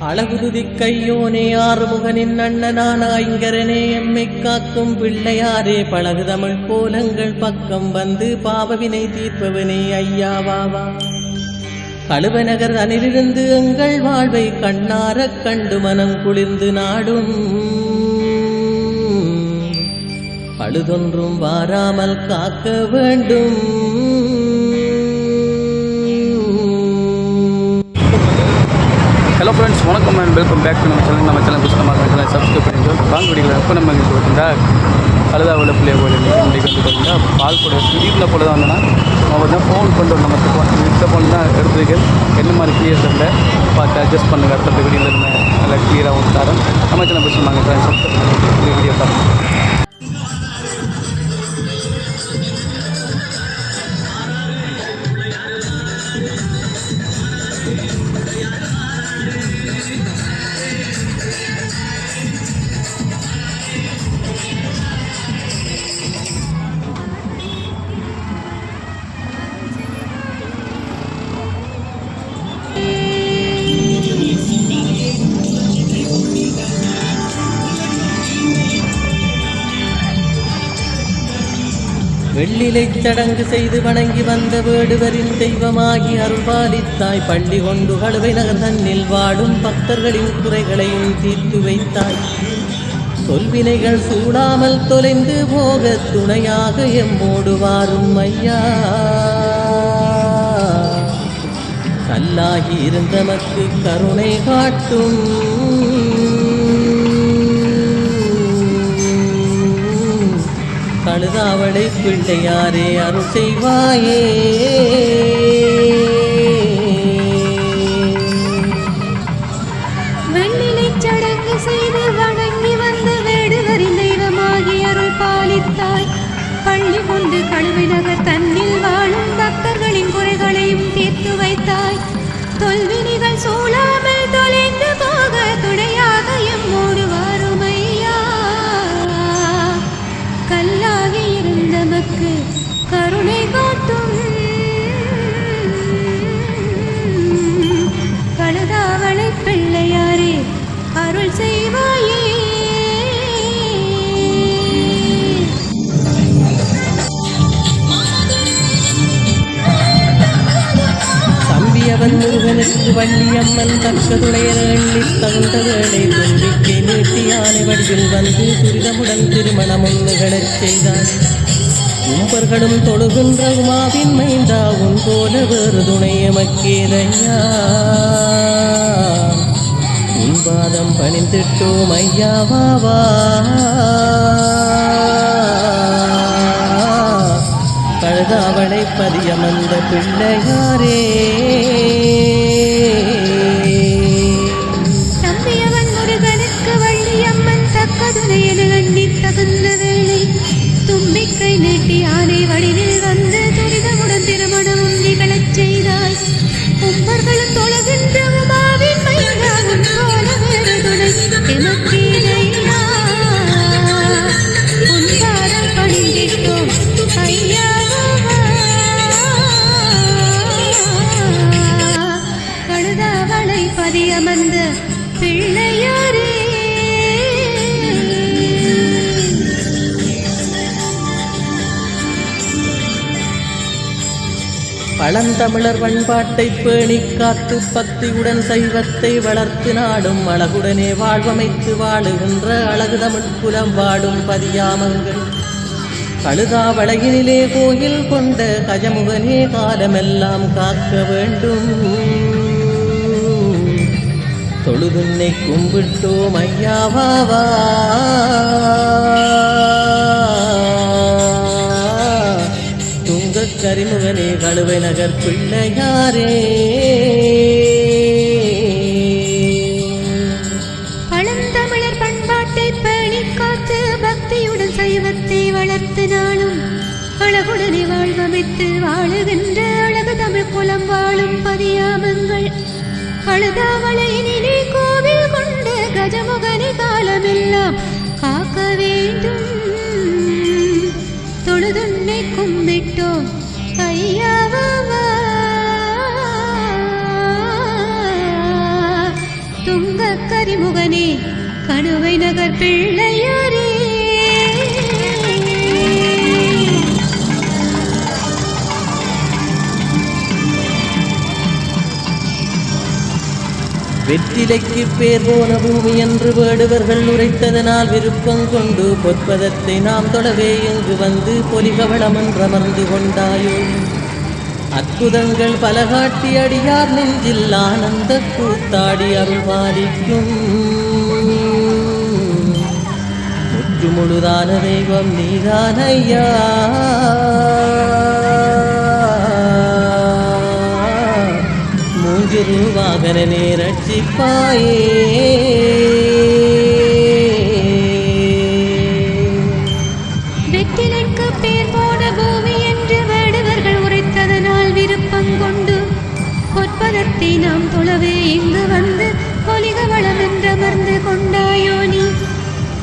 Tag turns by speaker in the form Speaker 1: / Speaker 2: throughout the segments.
Speaker 1: அழகுருதி கையோனே ஆறுமுகனின் அண்ணனான ஐங்கரனே எம்மை காக்கும் பிள்ளையாரே பழகு தமிழ் கோலங்கள் பக்கம் வந்து பாவவினை தீர்ப்பவனே ஐயாவாவா கழுவநகர் அனிலிருந்து எங்கள் வாழ்வை கண்ணாரக் கண்டு மனம் குளிர்ந்து நாடும். பழுதொன்றும் வாராமல் காக்க வேண்டும்.
Speaker 2: ஹலோ ஃப்ரெண்ட்ஸ் வணக்கம் அண்ட் வெல்கம் பேக் டு நம்ம சேனல் நம்ம சேனல் புதுசாக நம்ம சேனல் சப்ஸ்கிரைப் பண்ணிட்டு பால் குடிக்கல எப்போ நம்ம இங்கே பார்த்தீங்கன்னா கழுதா பிள்ளைய கோயில் இன்றைக்கி வந்து பார்த்தீங்கன்னா பால் கூட வீட்டில் போல தான் வந்தோன்னா நம்ம பார்த்தா ஃபோன் பண்ணுறோம் நம்ம ஃபோன் இந்த ஃபோன் தான் எடுத்துருக்கு என்ன மாதிரி கிளியர் தெரியல. பார்த்து அட்ஜஸ்ட் பண்ணுங்க. அடுத்த வீடியோவில் இருந்த நல்லா கிளியராக தரேன் நம்ம சேனல் புதுசாக நம்ம சேனல் சப்ஸ்கிரைப் பண்ணி வீடியோ பாருங்கள்
Speaker 1: வெள்ளிலைச் சடங்கு செய்து வணங்கி வந்த வேடுவரின் தெய்வமாகி அருள்பாலித்தாய். பள்ளி கொண்டு கழுவை நகர் தன்னில் வாடும் பக்தர்களின் குறைகளையும் தீர்த்து வைத்தாய். சொல்வினைகள் சூடாமல் தொலைந்து போக துணையாக எம்மோடு வாரும் ஐயா கல்லாகி இருந்தமக்கு கருணை காட்டும். கழுதாவளை பிள்ளையாரே அருள் செய்வாயே. தம்பியவன் முருகனுக்கு வள்ளியம்மன் தக்கதுடைய எண்ணி தகுந்த வேளை தும்பிக்கை நீட்டி யானை வடிவில் வந்து துரிதமுடன் திருமணம் ஒன்றுகளைச் செய்தார். கும்பர்களும் தொழுகின்ற உமாவின் மைந்தா உன் போல வேறு துணைய மக்கேதையா உன் பாதம் பணிந்திட்டோம் ஐயாவாவா கழுதாவளை பதியமந்த பிள்ளையாரே. பழந்தமிழர் பண்பாட்டை பேணி காத்து பக்தியுடன் சைவத்தை வளர்த்து நாடும் அழகுடனே வாழ்வமைத்து வாழுகின்ற அழகு தமிழ் புலம் வாடும் பதியாமங்கள். கழுதாவளையினிலே கோயில் கொண்ட கஜமுகனே காலமெல்லாம் காக்க வேண்டும். தொழுதுன்னை கும்பிட்டோம் ஐயாவாவா கரிமுகனே கழுவை நகர் பிள்ளையாரே.
Speaker 3: கரிமுகனே கடுவை நகர் பிள்ளையாரே.
Speaker 1: வெற்றிலைக்கு பேர் போன பூமி என்று வேடுவர்கள் உரைத்ததனால் விருப்பம் கொண்டு பொற்பதத்தை நாம் தொடவே இங்கு வந்து பொலிகவளம் என்றமர்ந்து கொண்டாயோ. அற்புதங்கள் பல காட்டி அடியார் நெஞ்சில் ஆனந்த கூத்தாடி அருள்வாரிக்கும். முற்று முழுதான தெய்வம் நீதானையா. ஐயா வாகனனே
Speaker 3: ரூபாகன நேரட்சிப்பாயே. இங்கு வந்து பொலிக வளம் என்றமர்ந்து கொண்டாயோ நீ.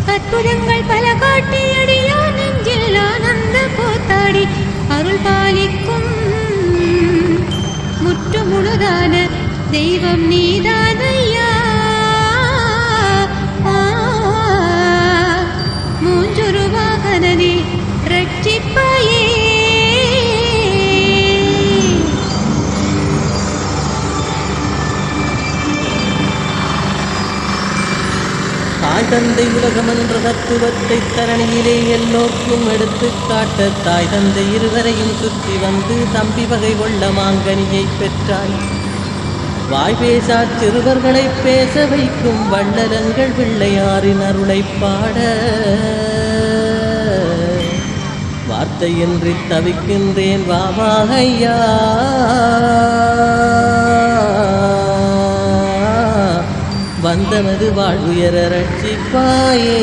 Speaker 3: அற்புதங்கள் பல காட்டி அடியா நெஞ்சில் ஆனந்த போத்தாடி. அருள் பாலிக்கும் முற்று முழுதான தெய்வம்
Speaker 1: நீதான தந்தை உலகம் என்ற தத்துவத்தை தரணியிலே எல்லோர்க்கும் எடுத்து காட்ட தாய் தந்தை இருவரையும் சுற்றி வந்து தம்பி வகை கொள்ள மாங்கனியை பெற்றாய் வாய் பேசா சிறுவர்களை பேச வைக்கும் வள்ளலங்கள் பிள்ளையாரின் அருளை பாட. வார்த்தையின்றி தவிக்கின்றேன் வாவாகையா வந்தனது வாழ்வுயர ரட்சிப்பாயே.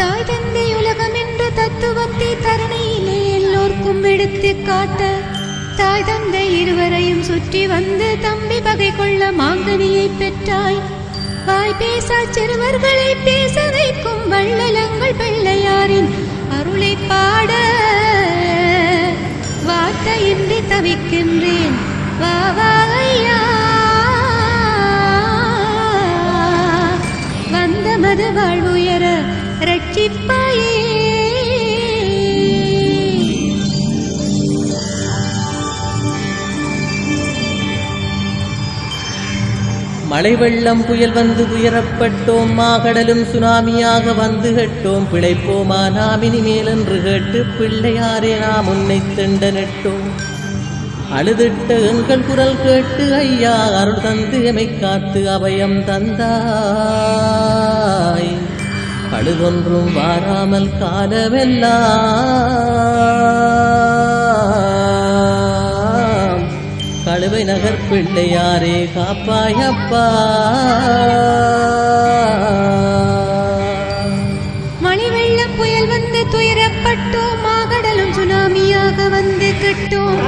Speaker 3: தாய் தந்தை உலகம் என்ற தத்துவத்தை தரணையிலே எல்லோர்க்கும் எடுத்து காட்ட தாய் தந்தை இருவரையும் சுற்றி வந்து தம்பி பகை கொள்ள மாங்கனியை பெற்றாய். வாய் பேசா சிறுவர்களை பேச வைக்கும் வள்ளலங்கள் பிள்ளையாரின் அருளை பாட வார்த்தையின்றி தவிக்கின்றேன். வா வந்த மது வாழ்வுயர ரட்சிப்பா.
Speaker 1: மழை வெள்ளம் புயல் வந்து உயரப்பட்டோம் மாகடலும் சுனாமியாக வந்து கெட்டோம். பிழைப்போமா நாம் இனிமேல் என்று கேட்டு பிள்ளையாரே நாம் உன்னை திண்ட நட்டோம். அழுதிட்ட எங்கள் குரல் கேட்டு ஐயா அருள் தந்து எமை காத்து அபயம் தந்தாய். பழுதொன்றும் வாராமல் காலமெல்லாம் கழுவை நகர் பிள்ளையாரே காப்பாயப்பா
Speaker 3: மணிவெள்ள புயல் வந்து துயரப்பட்டோம் மாகடலும் சுனாமியாக வந்து கட்டோம்.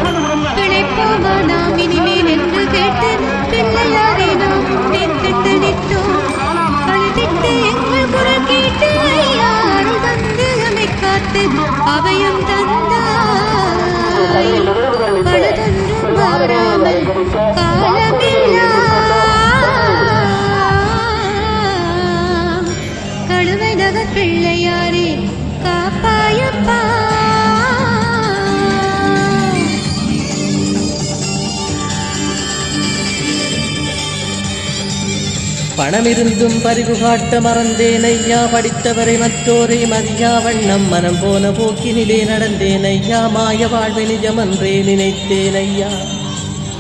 Speaker 3: பிழைப்போமா நாம் இனிமேல் என்று கேட்டு பிள்ளையாரே நாம் உன்னை திட்டனிட்டோம் அழுதிட்டு எங்கள் குரல் கேட்டு ஐயா அருள் தந்து காத்து அவையும் தந்தார் பழுதொன்றும் வாராமல் காலமெல்லாம் கழுவை நகர் பிள்ளையாரே காப்பாயப்பா
Speaker 1: பணமிருந்தும் பறிவு காட்ட மறந்தேன் ஐயா. படித்தவரை மற்றோரை மதியா. வண்ணம் மனம் போன போக்கினிலே நடந்தேன் ஐயா. மாய வாழ்வை நிஜமன்றே நினைத்தேன் ஐயா.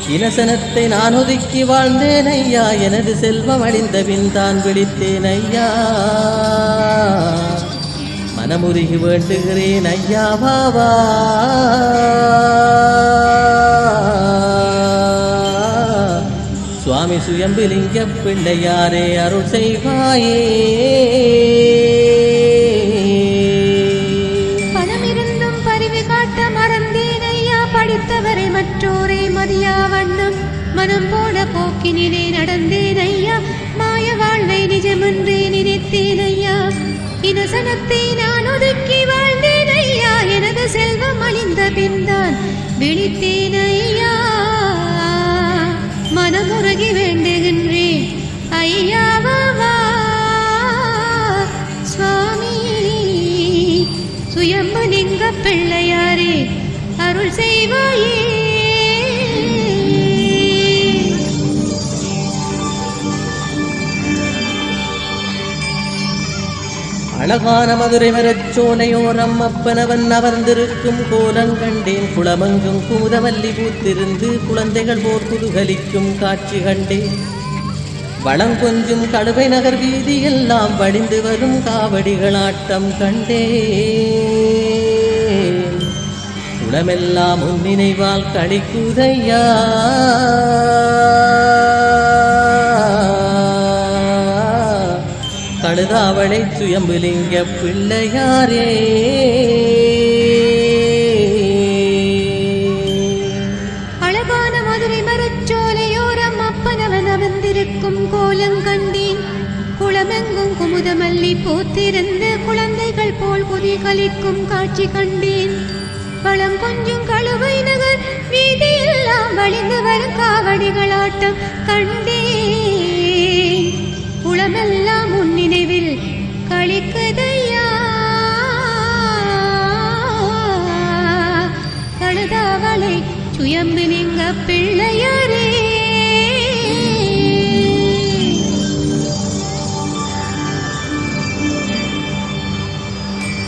Speaker 1: இனசனத்தை நான் ஒதுக்கி வாழ்ந்தேன் ஐயா. எனது செல்வம் அழிந்த பின் தான் விழித்தேன் ஐயா. மனமுருகி வேண்டுகிறேன் ஐயா. வாவா சுவாமி சுயம்பிலிங்க பிள்ளையாரே அருள் செய்வாயே.
Speaker 3: பணமிருந்தும் பரிவு காட்ட மறந்தேன் ஐயா படித்தவரை மற்றோரை மதியா வண்ணம். மனம் போன போக்கினிலே நடந்தேன் ஐயா மாய வாழ்வை நிஜமென்றே நினைத்தேன் ஐயா இனசனத்தை நான் ஒதுக்கி வாழ்ந்தேன் ஐயா எனது செல்வம் அழிந்த பின்தான் விழித்தேன் ஐயா மனமுருகி வேண்டுகின்றேன். ஐயாவா சுவாமி சுயம்புலிங்க பிள்ளையாரே. அருள் செய்வாயே.
Speaker 1: அழகான மதுரை மரச்சோலையோரம் அப்பனவன் அமர்ந்திருக்கும் கோலங்கண்டேன் குளமங்கும் குமுதமல்லி பூத்திருந்து குழந்தைகள் போர் குதுகலிக்கும் காட்சி கண்டேன். வளம் கொஞ்சும் கழுவை நகர் வீதி எல்லாம் வடிந்து வரும் காவடிகள் ஆட்டம் கண்டேன். குளமெல்லாம் உன் நினைவால் கழிக்குதையா கழுதாவளை சுயம்புலிங்க பிள்ளையாரே.
Speaker 3: அழகான மதுரை மரச்சோலையோரம் அப்பனவன் அமர்ந்திருக்கும் கோலம் கண்டேன். குளமெங்கும் குமுதமல்லி போத்திருந்த குழந்தைகள் போல் குதி கலிக்கும் காட்சி கண்டேன். வளம் கொஞ்சம் கழுவை நகர் வீதியெல்லாம் வழிந்து வரும் காவடிகளாட்டம் கண்டேன். குளமெல்லாம் கழிக்குதையா கழுதாவளை சுயம்பு நீங்க பிள்ளையாரே.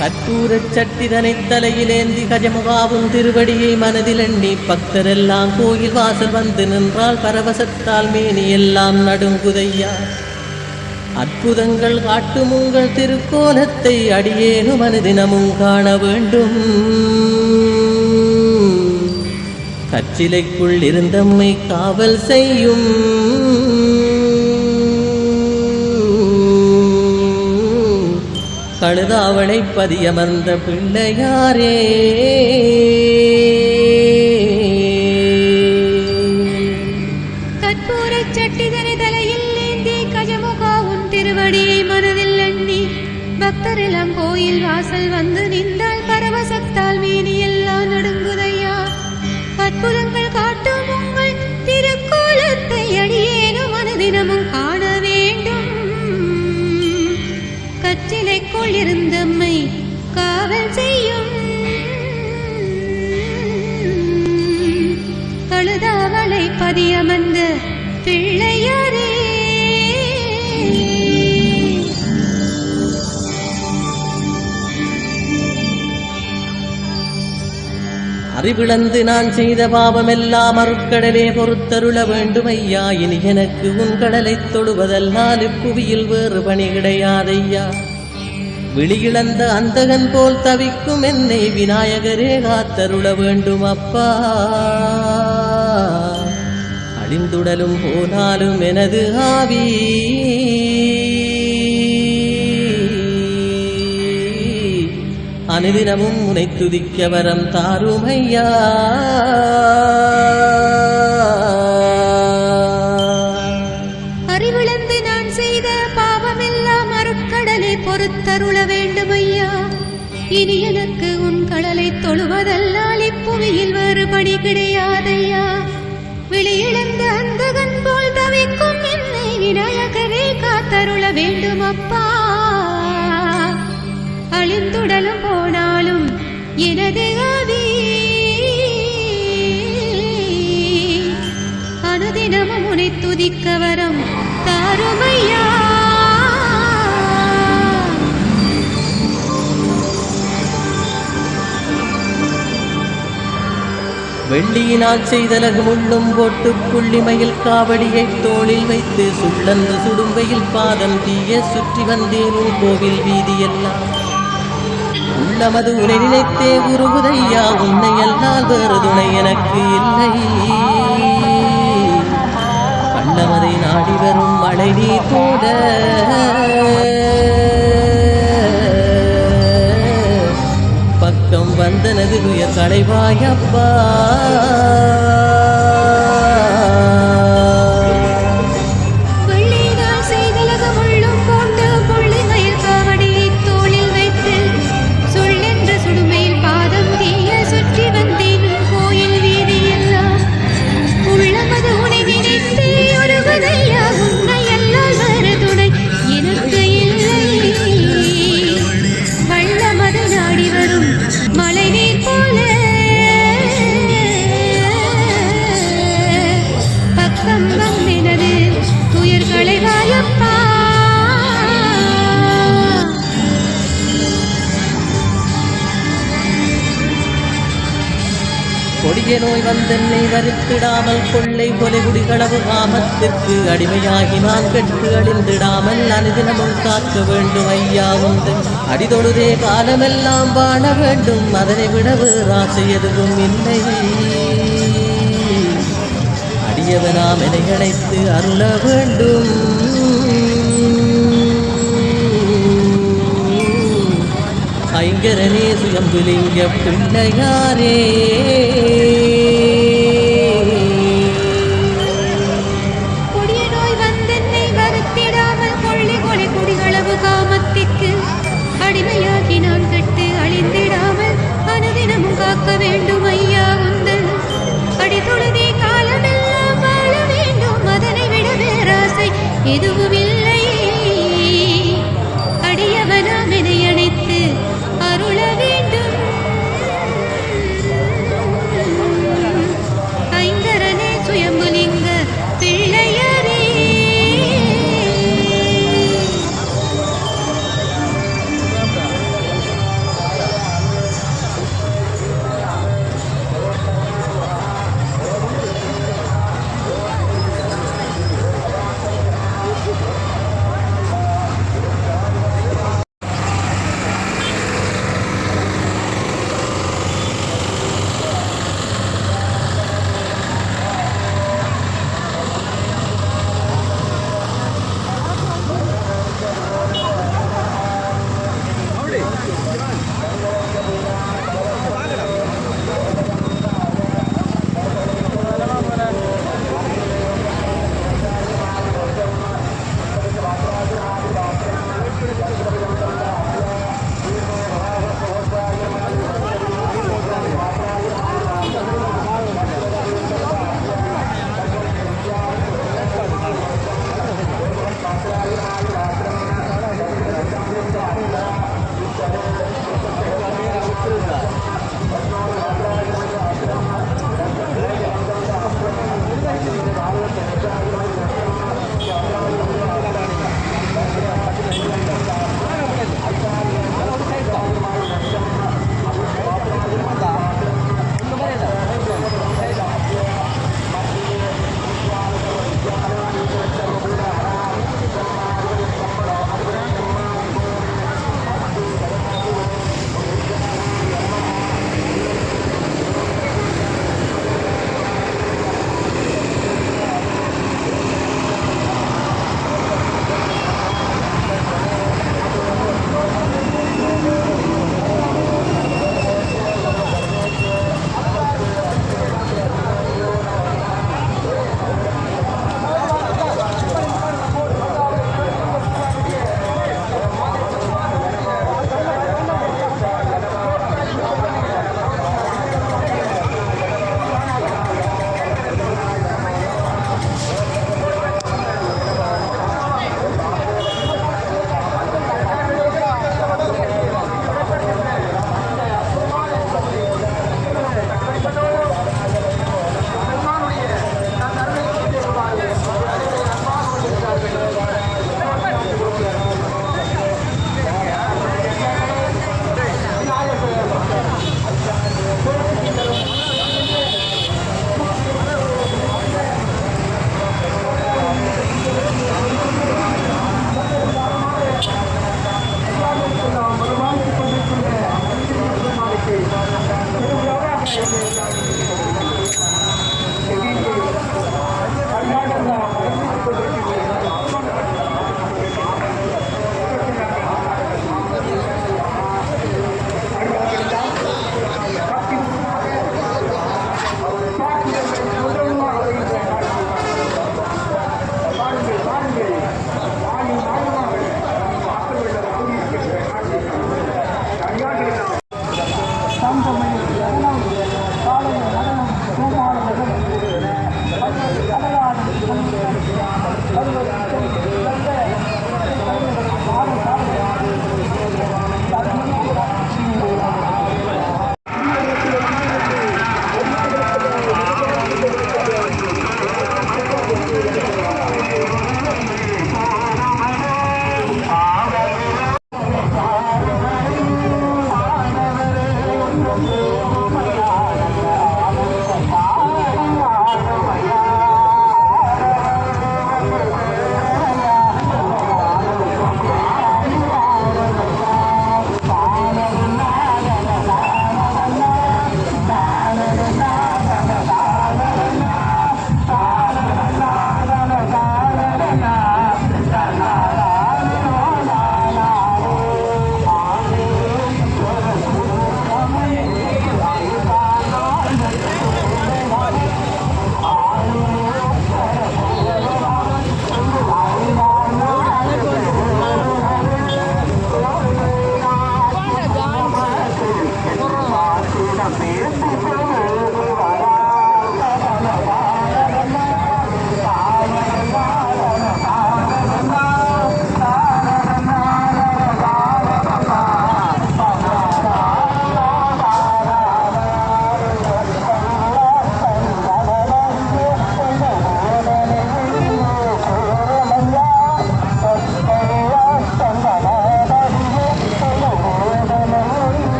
Speaker 1: கற்பூரச் சட்டிதனை தலையிலேந்தி கஜமுகாவும் திருவடியை மனதில் எண்ணி பக்தரெல்லாம் கோயில் வாசல் வந்து நின்றால் பரவசத்தால் மேனி எல்லாம் நடுங்குதையா? அற்புதங்கள் காட்டும் உங்கள் திருக்கோலத்தை அடியேனு மனதினமும் காண வேண்டும். கச்சிலைக்குள் இருந்தம்மை காவல் செய்யும். கழுதாவளை பதியமர்ந்த பிள்ளையாரே.
Speaker 3: பக்தரெல்லாம் கோயில் வாசல் வந்து நின்றால் பரவசத்தால் மேனி எல்லாம் நடுங்குதையா? அற்புதங்கள் காட்டும் உங்கள் திருக்கோலத்தை அடியேனும் அனுதினமும் காண வேண்டும். கற்றிலைக்குள் இருந்தம்மை காவல் செய்யும். தொழுதாவளை பதியமர்ந்த பிள்ளையாரே
Speaker 1: அறிவிழந்து நான் செய்த பாவமெல்லாம் அருட்கடலே பொறுத்தருள வேண்டும் ஐயா இனி எனக்கு உன் கடலைத் தொழுவதல்லால் புவியில் வேறு பணி கிடையாதையா விழியிழந்த அந்தகன் போல் தவிக்கும் என்னை விநாயகரே காத்தருள வேண்டும் அப்பா அழிந்துடலும் போனாலும் எனது ஆவி அனுதினமும் உனை துதிக்க வரம் தாருமையா.
Speaker 3: அறிவிழந்து நான் செய்த பாவமெல்லாம் அருட்கடலை பொறுத்தருள வேண்டும் ஐயா இனி எனக்கு உன் கடலை தொழுவதல்லால் இப்புவியில் வேறுபடி கிடையாதையா. வெளியிழந்த அந்தகன் போல் தவிக்கும் என்னை விநாயகரே காத்தருள வேண்டும் அப்பா அழிந்துடலும் போனாலும் எனது அவி அனுதினமும் உனை துதிக்க வரம் தாருமையா?
Speaker 1: வெள்ளியினால் செய்தலகு முள்ளும் போட்டு புள்ளிமையில் காவடியை தோளில் வைத்து சுள்ளந்து சுடும்பையில் பாதம் தீய சுற்றி வந்தேனும் கோவில் வீதியெல்லாம். உள்ளமது உனை நினைத்தே உருகுதையா? உன்னை அல்லால் வேறு துணை எனக்கு இல்லை. கண்ணமதை நாடி வரும் மழை நீ கூட. பக்கம் வந்தனது உயர்
Speaker 3: கடைவாயப்பா
Speaker 1: கொடிய நோய் வந்தென்னை வருத்திடாமல் கொள்ளை கொலை குடிகளவு காமத்திற்கு அடிமையாகி நான் கெட்டு அழிந்திடாமல் அனுதினமும் காக்க வேண்டும் ஐயா உண்டு. அடிதொழுதே காலமெல்லாம் வாழ வேண்டும். அதனை விடவு வேறாசை எதுவும் இல்லை. அடியவனாம் என அழைத்து அருள வேண்டும். ஐங்கரனே சுயம்புலிங்க பிள்ளையாரே
Speaker 3: அடிமையாகி நான் கட்டு அழிந்திடாமல் அனுதினமும் காக்க வேண்டும்.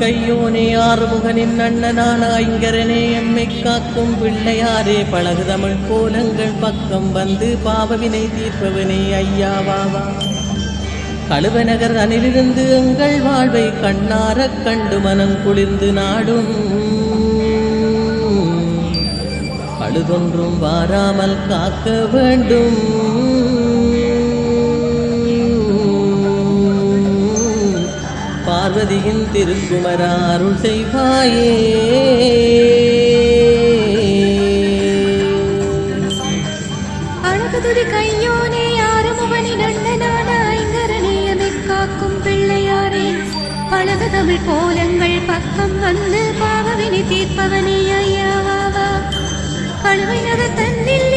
Speaker 1: கையோனே ஆறுமுகனின் அண்ணனான ஐங்கரனே எம்மை காக்கும் பிள்ளையாரே பழகு தமிழ் கோலங்கள் பக்கம் வந்து பாவவினை தீர்ப்பவனே ஐயாவாவா கழுவநகர் அணிலிருந்து எங்கள் வாழ்வை கண்ணாரக் கண்டு மனம் குளிர்ந்து நாடும். பழுதொன்றும் வாராமல் காக்க வேண்டும். பார்வதியின் திருக்குமரா அருள் செய்வாயே.
Speaker 3: அழகுதுடி கையோனே ஆறுமுகனி நண்டனான ஐங்கரனே எமை காக்கும் பிள்ளையாரே. பழக தமிழ் கோலங்கள் பக்கம் வந்து பாவவினை தீர்ப்பவனே ஐயாவா கழுவை நகர் தன்னில்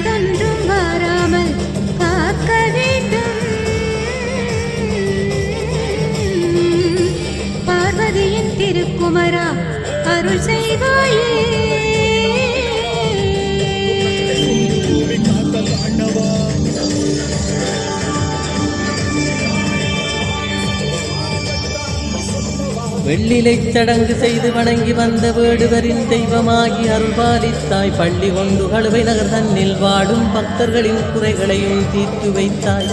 Speaker 3: பழுதொன்றும் வராமல் காக்க வேண்டும். பார்வதியின் திருக்குமரா அருள் செய்வாயே.
Speaker 1: வெள்ளிலை சடங்கு செய்து வணங்கி வந்த வேடுவரின் தெய்வமாகி அருள்பாலித்தாய். பள்ளி கொண்டு கழுவை நகர் தன்னில் வாடும் பக்தர்களின் குறைகளையும் தீர்த்து வைத்தாய்.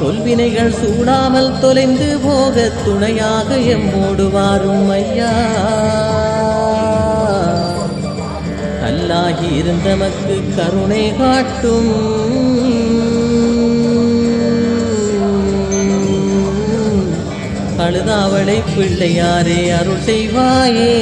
Speaker 1: தொல்வினைகள் சூடாமல் தொலைந்து போக துணையாக எம்மோடு வாரும் ஐயா. கல்லாகி இருந்தமக்கு கருணை காட்டும். அழுதாவளை பிள்ளையாரே அருள் செய்வாயே.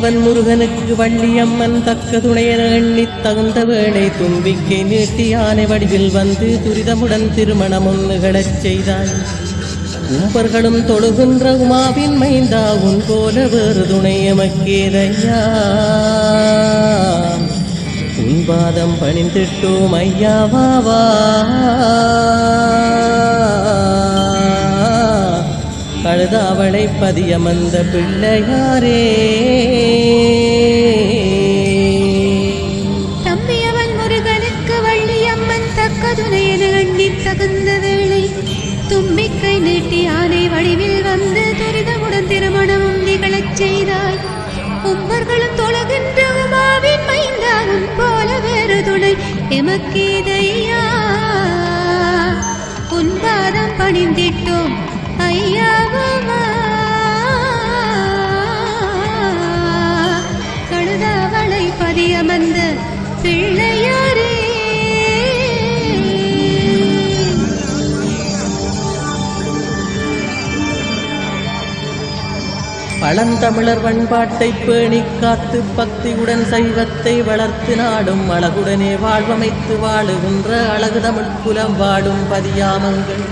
Speaker 1: தம்பியவன் முருகனுக்கு வள்ளியம்மன் தக்க துணையென எண்ணி தகுந்த வேளை தும்பிக்கை நீட்டி யானை வடிவில் வந்து துரிதமுடன் திருமணம் நிகழச் செய்தாய். கும்பர்களும் தொழுகின்ற உமாவின் மைந்தா உன் போல வேறு துணை எமக்கேதையா? உன் பாதம் பணிந்திட்டோம் ஐயாவாவா கழுதாவளை பதியமந்த பிள்ளையாரே.
Speaker 3: தும்பிக்கை நீட்டி ஆனை வடிவில் வந்து துரிதமுடன் திருமணமும் நிகழச் செய்தாய் உம்பர்களும் தொழுகின்ற உமாவின் மைந்தா உன் போல வேறு துணை எமக்கீதையா? உன் பாதம் பணிந்திட்டோம் ஐயாவா கழுதாவளை பதியமந்த பிள்ளையாரே.
Speaker 1: பழந்தமிழர் பண்பாட்டை பேணி காத்து பக்தியுடன் சைவத்தை வளர்த்து நாடும் அழகுடனே வாழ்வமைத்து வாழுகின்ற அழகு தமிழ் குலம் வாடும் பதியாமங்கள்.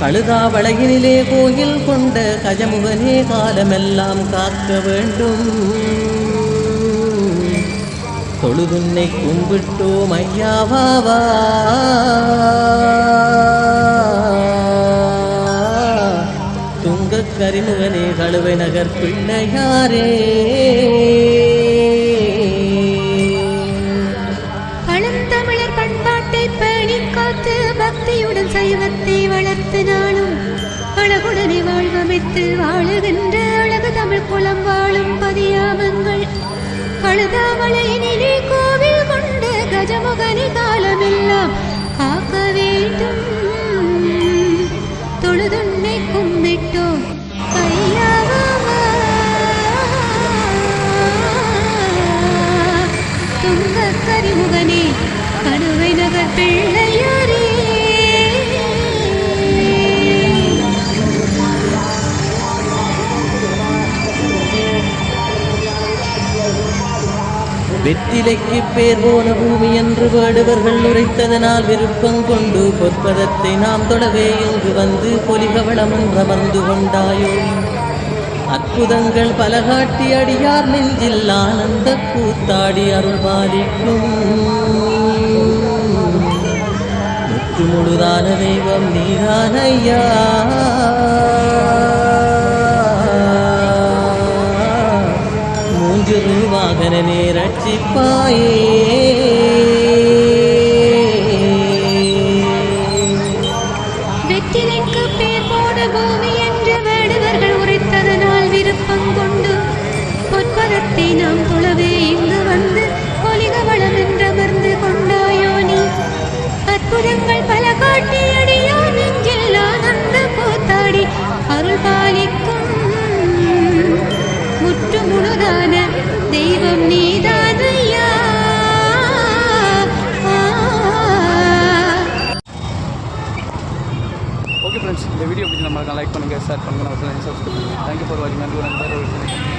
Speaker 1: கழுதாவளையினிலே கோயில் கொண்ட கஜமுகனே காலமெல்லாம் காக்க வேண்டும். தொழுதுன்னை கும்பிட்டோம் ஐயாவாவா கரிமுகனே கழுவை நகர் பிள்ளையாரே.
Speaker 3: பழந்தமிழர் பண்பாட்டை பேணி காத்து பக்தியுடன் சைவத்தை வளர்த்து நாளும் அழகுடனே வாழ்வமைத்து வாழுகின்ற அழகு தமிழ் குலம் வாழும் பதியாமங்கள். கழுதாவளையினிலே கோவில் கொண்டு கஜமுகனி காலமெல்லாம் காக்க வேண்டும். தொழுதுன்னை கும்பிட்டோம்
Speaker 4: கரிமுகனே கடுவை நகர் பிள்ளையாரே.
Speaker 1: வெற்றிலைக்கு பேர் போன பூமி என்று வேடுவர்கள் உரைத்ததனால் விருப்பம் கொண்டு பொற்பதத்தை நாம் தொடவே இங்கு வந்து பொலிகவளம் அமர்ந்து கொண்டாயோ அற்புதங்கள் பல காட்டி அடியார் நெஞ்சில் ஆனந்த கூத்தாடி அருள் பாலிக்கும். முற்று முழுதான தெய்வம் நீதானையா. மூன்று வாகனனே
Speaker 3: நேரட்சிப்பாயே நம்ம லைக் பண்ணுங்கள் ஷேர் பண்ணுங்கள் நம்ம சேனல் சப்ஸ்கிரைப் பண்ணுங்கள் தேங்க்யூ ஃபார் வாட்சிங் நன்றி நன்றி